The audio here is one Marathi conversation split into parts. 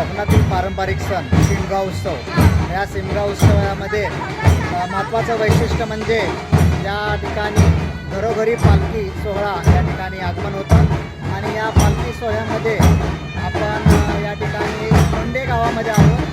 कोकणातील पारंपरिक सण शिमगा उत्सव. या शिमगा उत्सवामध्ये महत्त्वाचं वैशिष्ट्य म्हणजे या ठिकाणी घरोघरी पालखी सोहळा या ठिकाणी आगमन होतं. आणि या पालखी सोहळ्यामध्ये आपण या ठिकाणी कोंडे गावामध्ये आहोत.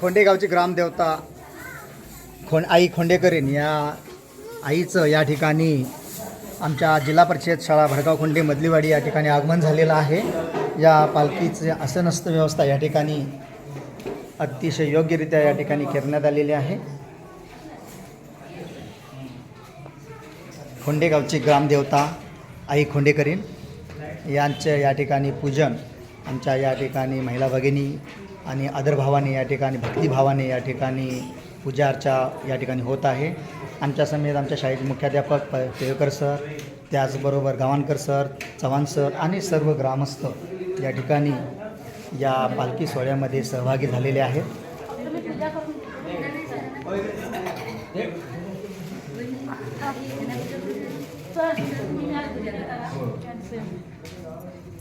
खोंडेगावची ग्रामदेवता खों आई खोंडेकरीन या आईचं या ठिकाणी आमच्या जिल्हा परिषद शाळा भडगाव खोंडे मधलीवाडी या ठिकाणी आगमन झालेलं आहे. या पालखीचं असं नसतं व्यवस्था या ठिकाणी अतिशय योग्यरित्या या ठिकाणी करण्यात आलेली आहे. खोंडेगावची ग्रामदेवता आई खोंडेकरीन यांचं या ठिकाणी पूजन आमच्या या ठिकाणी महिला भगिनी आणि आदरभावाने या ठिकाणी भक्तिभावाने या ठिकाणी पूजा अर्चा या ठिकाणी होत आहे. आमच्या समेत आमच्या शाळेचे मुख्याध्यापक प पेळकर सर त्याचबरोबर गावांकर सर चव्हाण सर आणि सर्व ग्रामस्थ या ठिकाणी या पालखी सोहळ्यामध्ये सहभागी झालेले आहेत.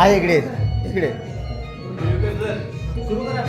आहे इकडे इकडे सुरू करा.